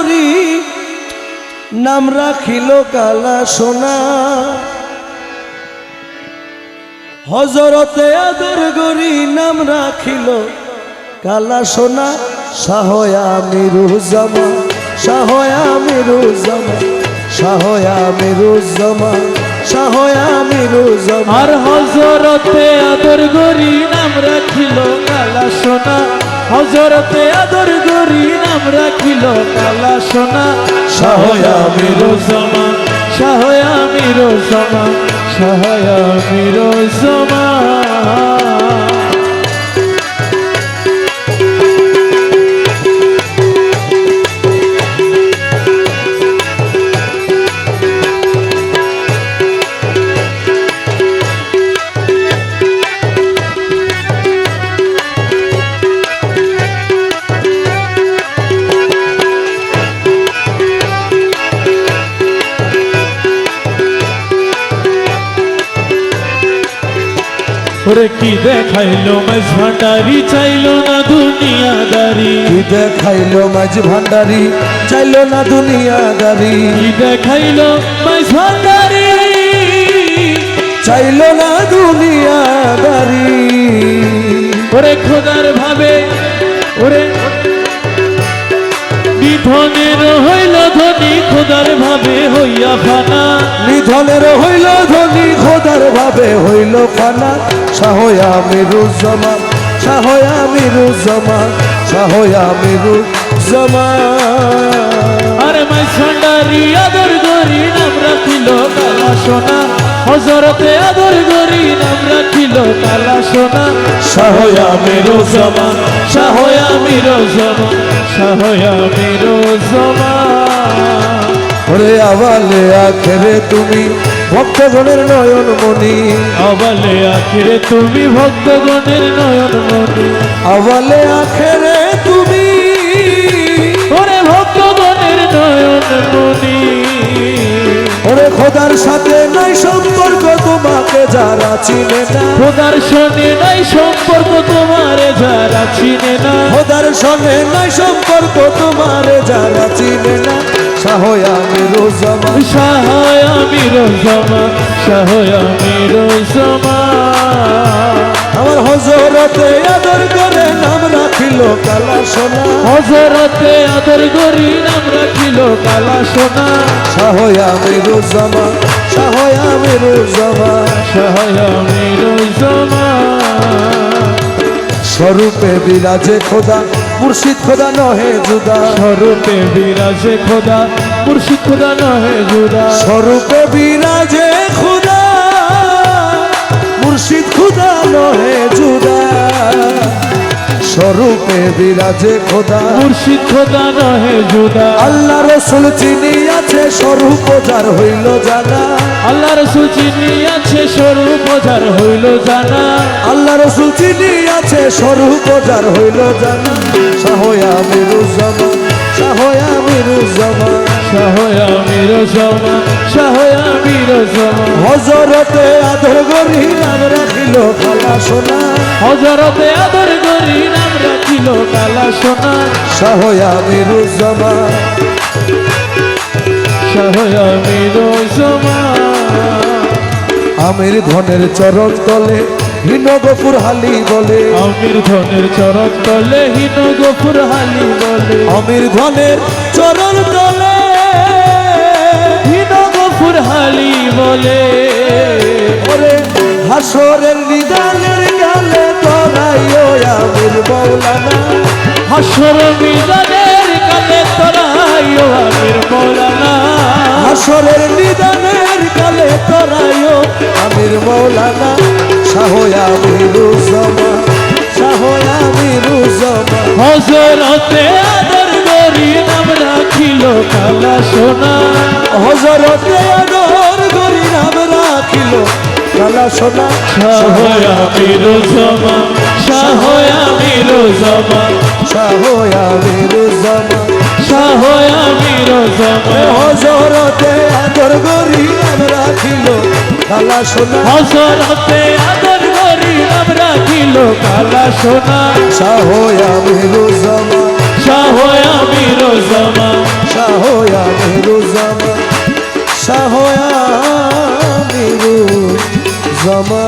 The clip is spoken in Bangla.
গরি নাম রাখিল কালা সোনা। হজরতে আদর গরি নাম রাখিল কালা সোনা। শাহয়া মিরুজামা শাহয়া মিরুজামা শাহয়া মিরুজামা শাহয়া মিরুজামা আর হজরতে আদর গরি নাম রাখিল কালা সোনা। হজরতে আদর গরি নাম রাখিল কালা সোনা। সহয়া মিরো সমা সহয়া মিরো সমা সহয়া মিরো জমা ওরে কি দেখাইলো? মাঝ ভান্ডারি চাইলো না দুনিয়াদারি? কি দেখাইলো মাঝ ভান্ডারি? চাইলো না দুনিয়াদারি? কি দেখাইলো মাঝ ভান্ডারি? চাইলো না দুনিয়াদারি? ওরে খোদার খোদার ভাবে হইয়া ফানা। নিধনের হইল ধনী খোদার ভাবে হইল ফানা। শাহয়া মিরু জমা শাহয়া জমা শাহয়া মিরু জমা আরে মাই ভান্ডারি আদর গরি নাম রাখিল কালা সোনা। হজরতে আদর গরি নাম রাখিল কালা সোনা। শাহয়া মিরু জমা শাহয়া জমা শাহয়া মিরো জমা ওরে আওয়ালে আখেরে তুমি ভক্তগণের নয়ন মনি অবলে আখিরে তুমি ভক্তগণের নয়ন মনি আওয়ালে আখেরে তুমি ওরে ভক্তগণের নয়ন মনি ওরে খোদার সাথে নাই সম্পর্ক তোমাকে যারা চিনে না। খোদার সঙ্গে নাই সম্পর্ক তোমারে যারা চিনে না। খোদার সঙ্গে নাই সম্পর্ক তোমারে যারা চিনে না। শাহয়া মিরু জমা সহায় মিরো জমা জমা আমার হজরতে আদর করে নাম রাখিল কালা সোনা। হজরতে আদর গরি নাম রাখিল কালা সোনা। শাহয়া মিরু জমা শাহয়া মিরু জমা সহায় মিরো জমা স্বরূপে বিরাজে খোদা মুর্শিদ খোদা নহে জুদা। স্বরূপে বিরাজে খোদা মুর্শিদ খোদা নহে জুদা। স্বরূপে বিরাজে খোদা মুর্শিদ খোদা নহে জুদা। স্বরূপে বিরাজে খোদা। মুর্শিদ খোদা নহে জুদা। আল্লাহ রসুল চিনি আছে স্বরূপ যার হইল জানা। আল্লাহ রসুল চিনি আছে স্বরূপ যার হইল জানা। আল্লাহ রসুল চিনি আছে স্বরূপ যার হইল জানা শাহয়া মিরু জমা শাহয়া মিরু জমা শাহয়া মির জমা শাহয়া মির জমা হজরতে আদর গরি নাম রাখিল খালা সোনা। হজরতে আদর গরি নাম রাখিল কালা সোনা। শাহয়া মিরু জমা শাহয়া মির জমা আমির ধনের চরণ তলে হীন গফুর হালি বলে। আমির ধনের চরণ তলে হীন গফুর হালি বলে। আমির ধনের চরণ তলে হীন গফুর হালি বলে। ওরে হাসরের নিদানের গালে তোরাইও আমির মৌলানা। হাসর শাহয়া মিরু জমা শাহয়া মিরু জমা হজরতে আদর গরি নাম রাখিল কালা সোনা। হজরতে আদর গরি নাম রাখিল কালা সোনা। শাহয়া মিরো জমা শাহয়া মিরো জমা শাহয়া মিরু জমা শাহয়া মিরো জমা হজরতে আদর গরি নাম রাখিল কালা সোনা। হজরতে আদর কালা সোনা শাহয়া মেরু জামা শাহয়া মেরু জামা শাহয়া মেরু জামা শাহয়া মেরু জামা